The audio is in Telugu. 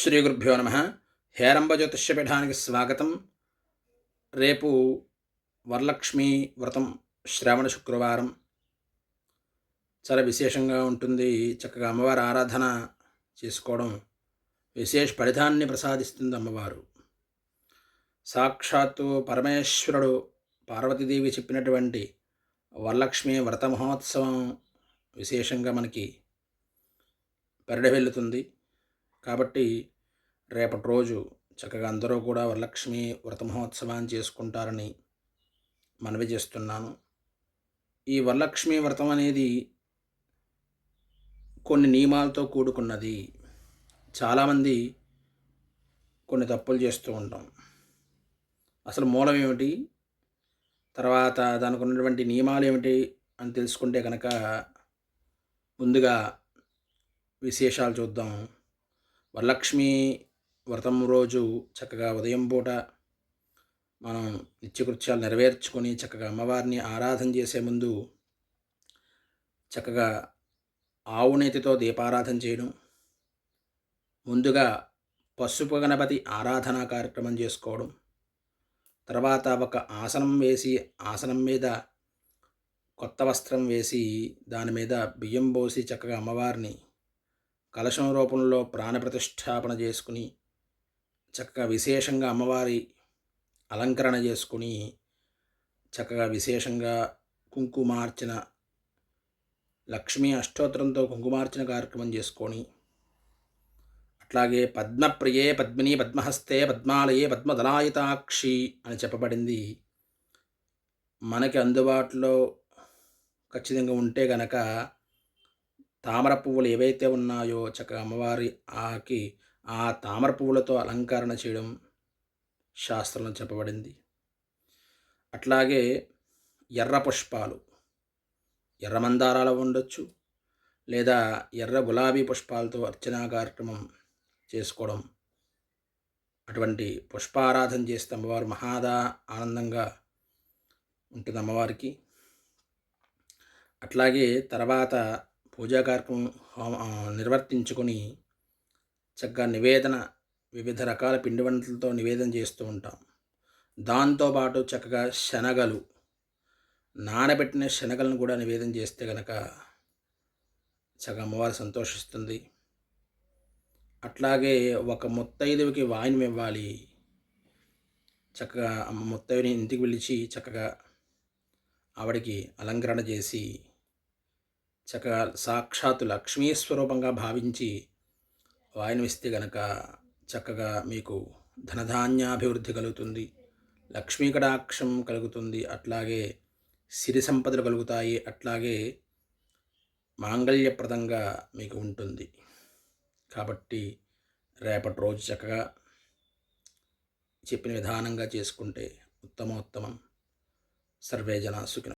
శ్రీ గురుభ్యో నమ. హేరంబ జ్యోతిష్యపీఠానికి స్వాగతం. రేపు వరలక్ష్మి వ్రతం శ్రావణ శుక్రవారం. చాలా విశేషంగా ఉంటుంది. చక్కగా అమ్మవారి ఆరాధన చేసుకోవడం విశేష ఫలితాన్ని ప్రసాదిస్తుంది అమ్మవారు. సాక్షాత్తు పరమేశ్వరుడు పార్వతీదేవి చెప్పినటువంటి వరలక్ష్మి వ్రత మహోత్సవం విశేషంగా మనకి పరిడ వెళ్తుంది కాబట్టి రేపటి రోజు చక్కగా అందరూ కూడా వరలక్ష్మి వ్రత మహోత్సవాన్ని చేసుకుంటారని మనవి చేస్తున్నాను. ఈ వరలక్ష్మి వ్రతం అనేది కొన్ని నియమాలతో కూడుకున్నది. చాలామంది కొన్ని తప్పులు చేస్తూ ఉంటాం. అసలు మూలం ఏమిటి? తర్వాత దానికి ఉన్నటువంటి నియమాలు ఏమిటి అని తెలుసుకుంటే కనుక ముందుగా విశేషాలు చూద్దాం. వరలక్ష్మి వ్రతం రోజు చక్కగా ఉదయం పూట మనం నిత్యకృత్యాలు నెరవేర్చుకొని చక్కగా అమ్మవారిని ఆరాధన చేసే ముందు చక్కగా ఆవు నేతితో దీపారాధన చేయడం ముందుగా పసుపు గణపతి ఆరాధనా కార్యక్రమం చేసుకోవడం తర్వాత ఒక ఆసనం వేసి ఆసనం మీద కొత్త వస్త్రం వేసి దాని మీద బియ్యం పోసి చక్కగా అమ్మవారిని కలశం రూపంలో ప్రాణప్రతిష్టాపన చేసుకుని చక్కగా విశేషంగా అమ్మవారి అలంకరణ చేసుకుని చక్కగా విశేషంగా కుంకుమార్చన లక్ష్మీ అష్టోత్తరంతో కుంకుమార్చన కార్యక్రమం చేసుకొని అట్లాగే పద్మప్రియే పద్మిని పద్మహస్తే పద్మాలయే పద్మదలాయితాక్షి అని చెప్పబడింది. మనకి అందుబాటులో ఖచ్చితంగా ఉంటే గనక తామర పువ్వులు ఏవైతే ఉన్నాయో చక్కగా అమ్మవారి ఆకి ఆ తామర పువ్వులతో అలంకరణ చేయడం శాస్త్రంలో చెప్పబడింది. అట్లాగే ఎర్ర పుష్పాలు ఎర్ర మందారాలు ఉండొచ్చు లేదా ఎర్ర గులాబీ పుష్పాలతో అర్చనా కార్యక్రమం చేసుకోవడం. అటువంటి పుష్పారాధన చేస్తే అమ్మవారు మహాదా ఆనందంగా ఉంటుంది అమ్మవారికి. అట్లాగే తర్వాత పూజా కార్యక్రమం నిర్వర్తించుకొని చక్కగా నివేదన వివిధ రకాల పిండి వంటలతో నివేదన చేస్తూ ఉంటాం. దాంతోపాటు చక్కగా శనగలు నానబెట్టిన శనగలను కూడా నివేదన చేస్తే కనుక చక్కగా అమ్మవారు సంతోషిస్తుంది. అట్లాగే ఒక ముత్తైదువికి వాయినం ఇవ్వాలి. చక్కగా ముత్తైదుని ఇంటికి పిలిచి చక్కగా ఆవిడికి అలంకరణ చేసి చక్కగా సాక్షాత్తు లక్ష్మీ స్వరూపంగా భావించి వాయనమిస్తే గనక చక్కగా మీకు ధనధాన్యాభివృద్ధి కలుగుతుంది లక్ష్మీ కటాక్షం కలుగుతుంది అట్లాగే సిరి సంపదలు కలుగుతాయి అట్లాగే మాంగళ్యప్రదంగా మీకు ఉంటుంది. కాబట్టి రేపటి రోజు చక్కగా చెప్పిన విధానంగా చేసుకుంటే ఉత్తమోత్తమం. సర్వే జన సుఖిన